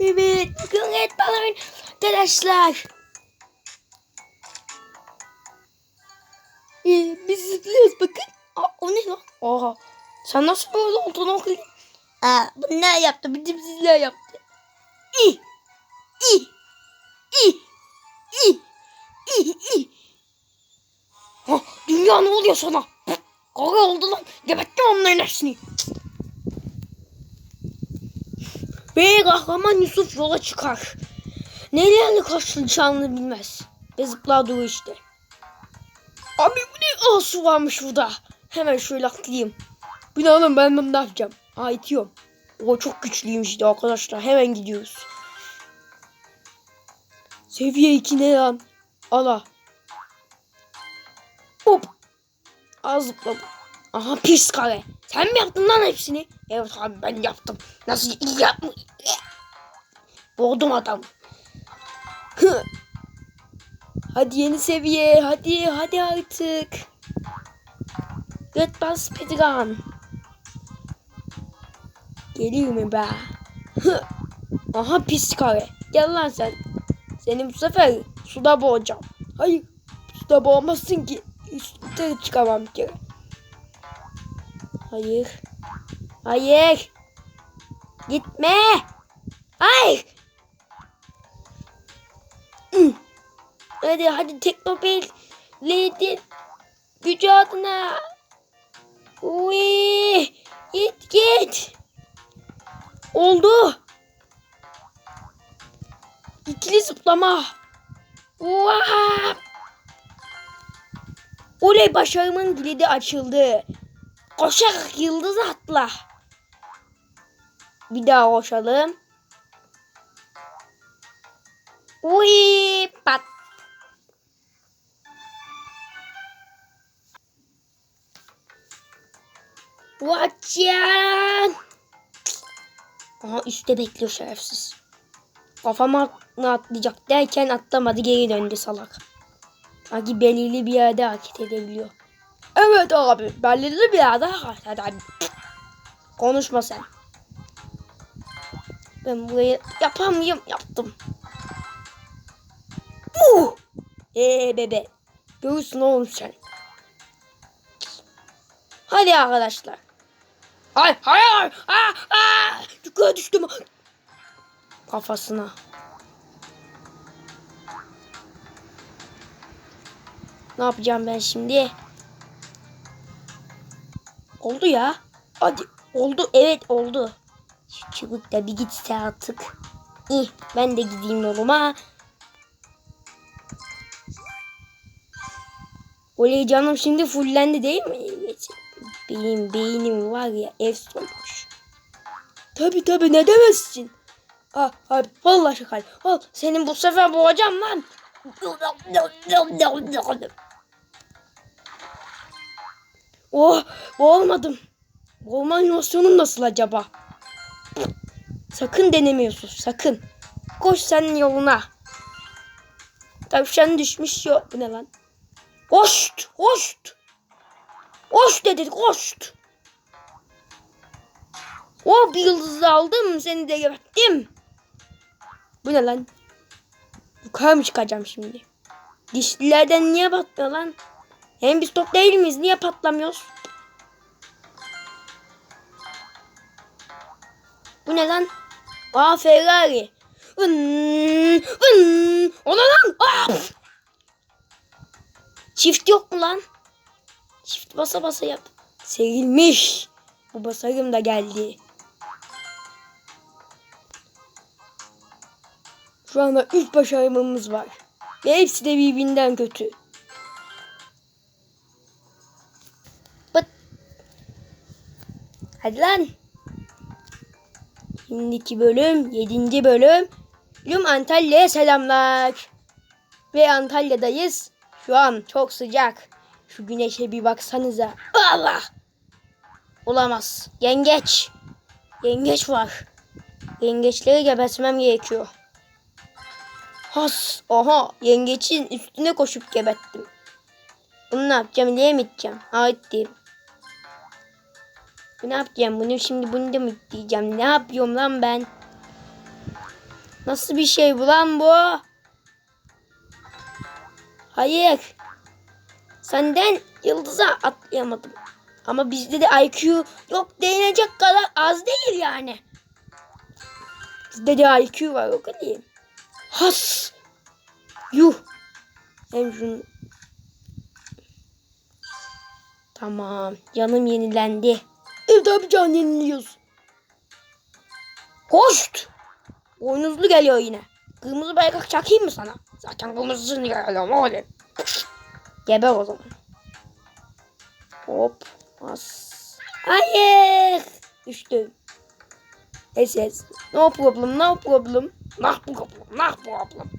Evet, bugün evet balon arkadaşlar. Ee, biz zıplıyoruz bakın. Aa, o ne lan? Oha. Sen nasıl böyle oldun oğlum? Aa, bunlar yaptı. Bizim sizler yaptı. İ. İ. İ. İ. İ. İ. Ha, dünya ne oluyor sana? Kavga oldu lan. Geberttim onların hepsini. Ve kahraman Yusuf yola çıkar. Nelerle karşılayacağını bilmez. Ve zıplar duruyor işte. Abi bu ne Aa, su varmış burada. Hemen şöyle atlayayım. Bu ben bunu ne yapacağım? Aa itiyorum. O çok güçlüymüş işte arkadaşlar. Hemen gidiyoruz. Seviye 2 ne lan? Ala. Hop. Az zıpladım. Aha pis kare. Sen mi yaptın lan hepsini? Evet abi ben yaptım. Nasıl iyi yapmış? Boğdum adam. Hadi yeni seviye. Hadi hadi artık. Red Bus Speedrun. Geliyor mu be? Aha pis kare. Gel lan sen. Seni bu sefer suda boğacağım. Hayır. Suda boğamazsın ki. Üstüne çıkamam kere. Hayır. Hayır. Gitme. Hayır. Hadi hadi Teknopil Lady gücü adına. Uy, git git. Oldu. İkili zıplama. Vaa! Oley başarımın kilidi açıldı. Koşarak yıldız atla. Bir daha koşalım. Uy pat. Vaçyan. Aha üstte bekliyor şerefsiz. Kafama atlayacak derken atlamadı geri döndü salak. Sanki belirli bir yerde hareket edebiliyor. Evet abi belirli bir yerde hareket edebiliyor. Konuşma sen. Ben burayı yapamıyorum yaptım. Uh! Ee bebe. Görürsün oğlum sen. Hadi arkadaşlar. Ay hayır. Aa, aa, yukarı düştüm. Kafasına. Ne yapacağım ben şimdi? Oldu ya. Hadi. Oldu. Evet oldu. Çubuk da bir gitse artık. İyi. Ben de gideyim yoluma. Oley canım şimdi fullendi değil mi? Benim beynim var ya efsunmuş. Tabi tabi ne demezsin. Ah abi vallahi şakal. Al senin bu sefer boğacağım lan. Oh boğulmadım. Boğulma animasyonum nasıl acaba? Sakın denemiyorsun sakın. Koş sen yoluna. Tavşan düşmüş yok. Bu ne lan? Hoşt hoşt. Hoş dedik hoş. O bir yıldızı aldım seni de geberttim. Bu ne lan? Yukarı mı çıkacağım şimdi? Dişlilerden niye patlıyor lan? Hem biz top değil miyiz? Niye patlamıyoruz? Bu ne lan? Aa Ferrari. Vın, vın. O ne lan? Aa! Çift yok mu lan? Çift basa basa yap. Serilmiş. Bu basarım da geldi. Şu anda 3 başarımımız var. Ve hepsi de birbirinden kötü. Bıt. Hadi lan. Şimdiki bölüm 7. bölüm. Bölüm Antalya'ya selamlar. Ve Antalya'dayız. Şu an çok sıcak. Şu güneşe bir baksanıza. Allah! Olamaz. Yengeç. Yengeç var. Yengeçleri gebertmem gerekiyor. Has. Oha. Yengeçin üstüne koşup gebettim. Bunu ne yapacağım diye mi gideceğim? Değilim. Ne yapacağım bunu şimdi bunu da mı diyeceğim? Ne yapıyorum lan ben? Nasıl bir şey bu lan bu? Hayır. Senden yıldıza atlayamadım. Ama bizde de IQ yok denecek kadar az değil yani. Bizde de IQ var o kadar. Has. Yuh. Hem şunu. Tamam. Canım yenilendi. Evet abi can yeniliyoruz. Hoşt. Boynuzlu geliyor yine. Kırmızı bayrak çakayım mı sana? Zaten kırmızısını geliyorum oğlum. Geber o zaman. Hop. As. Hayır. Düştüm. SS. No problem, no problem. No problem, no problem.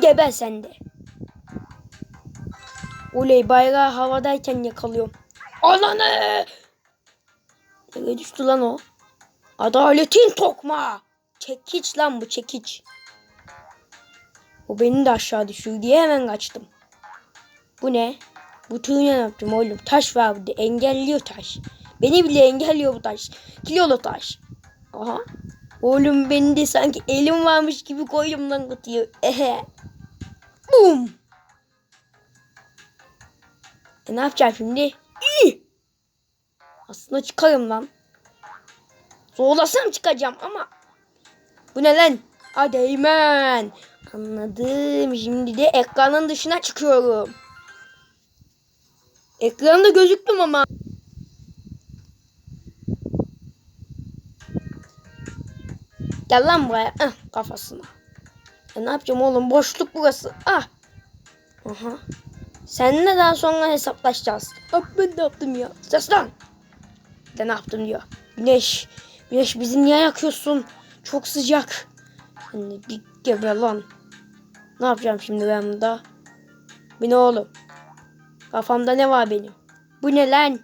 Geber sen de. Oley bayrağı havadayken yakalıyorum. Ananı! Nereye düştü lan o? Adaletin tokma. Çekiç lan bu çekiç. O beni de aşağı düşür diye hemen kaçtım. Bu ne? Bu tüyü ne yaptım oğlum? Taş var burada. Engelliyor taş. Beni bile engelliyor bu taş. Kilolu taş. Aha. Oğlum beni de sanki elim varmış gibi koydum lan kutuyu. Ehe. Bum. E ne yapacağım şimdi? İyi. Aslında çıkarım lan. Zorlasam çıkacağım ama. Bu ne lan? Hadi hemen. Anladım. Şimdi de ekranın dışına çıkıyorum. Ekranda gözüktüm ama. Gel lan buraya. Ah, kafasına. E ne yapacağım oğlum? Boşluk burası. Ah. Aha. Seninle daha sonra hesaplaşacağız. Bak ben ne yaptım ya? Ses lan. De ne yaptım diyor. Güneş. Güneş bizi niye yakıyorsun? Çok sıcak. Hani bir geber lan. Ne yapacağım şimdi ben burada? Bu ne oğlum? Kafamda ne var benim? Bu ne lan?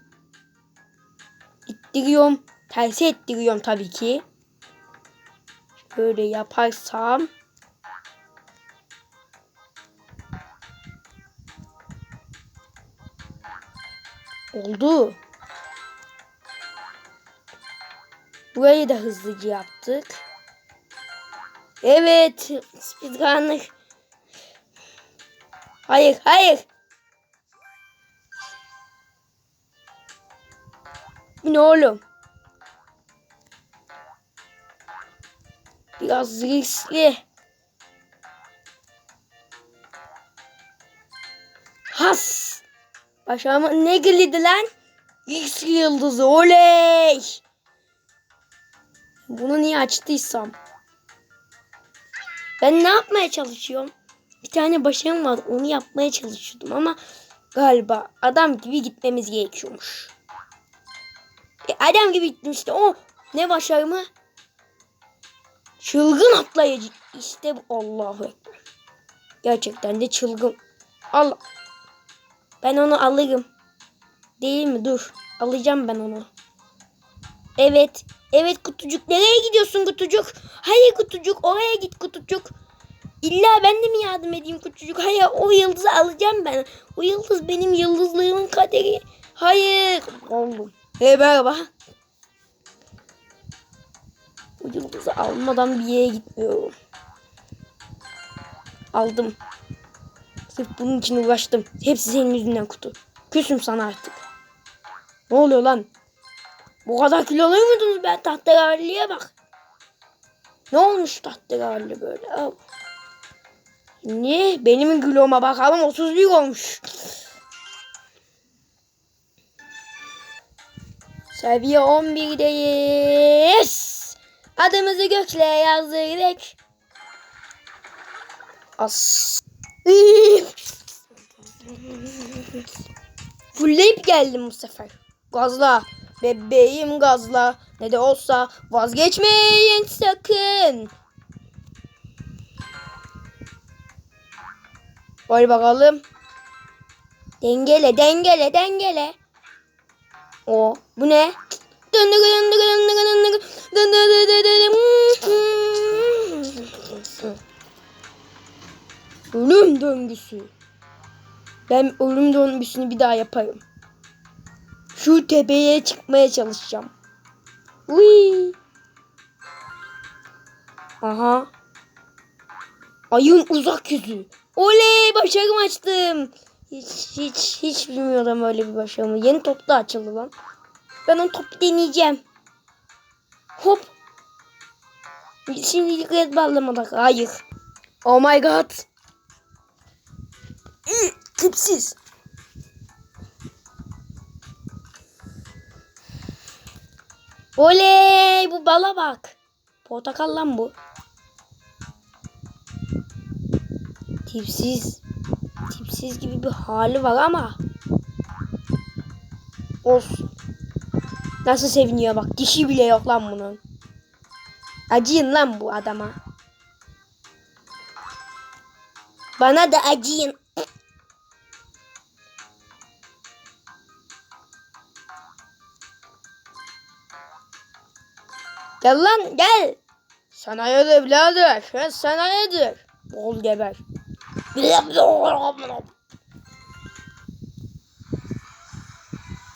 İttiriyorum. Tersi ettiriyorum tabii ki. Böyle yaparsam. Oldu. Burayı da hızlıca yaptık. Evet. Speedrunner. Hayır, hayır. Ne oğlum? Biraz riskli. Has. Başıma ne geldi lan? Riskli yıldızı. Oley. Bunu niye açtıysam. Ben ne yapmaya çalışıyorum? Bir tane başarım var. Onu yapmaya çalışıyordum ama galiba adam gibi gitmemiz gerekiyormuş. E, adam gibi gittim işte. O ne başarımı? Çılgın atlayıcı. İşte. Allahu Ekber. Gerçekten de çılgın. Allah. Ben onu alırım. Değil mi? Dur. Alacağım ben onu. Evet. Evet kutucuk. Nereye gidiyorsun kutucuk? Hayır kutucuk. Oraya git kutucuk. İlla ben de mi yardım edeyim kutucuk? Hayır o yıldızı alacağım ben. O yıldız benim yıldızlığımın kaderi. Hayır. Oğlum. Hey merhaba. Bu yıldızı almadan bir yere gitmiyorum. Aldım. Sırf bunun için uğraştım. Hepsi senin yüzünden kutu. Küsüm sana artık. Ne oluyor lan? Bu kadar kilolu muydunuz ben tahtalarlıya bak. Ne olmuş tahtalarlı böyle? Al. Ne? Benim kiloma bakalım 31 olmuş. Seviye 11'deyiz. Adımızı gökle yazdırdık. As. Fulleyip geldim bu sefer. Gazla. Bebeğim gazla. Ne de olsa vazgeçmeyin sakın. Koy bakalım. Dengele dengele dengele. O bu ne? Ölüm döngüsü. Ben ölüm döngüsünü bir daha yaparım. Şu tepeye çıkmaya çalışacağım. Uy. Aha. Ayın uzak yüzü. Oley başarım açtım. Hiç hiç hiç bilmiyordum öyle bir başarımı. Yeni top da açıldı lan. Ben o topu deneyeceğim. Hop. Şimdi red bağlamadık. Hayır. Oh my god. Ü, Tipsiz. Oley bu bala bak. Portakal lan bu. Tipsiz. Tipsiz gibi bir hali var ama. Olsun. Nasıl seviniyor bak. Dişi bile yok lan bunun. Acıyın lan bu adama. Bana da acıyın. Gel lan gel. Sana yedir birader. Sen yedir. Bol geber.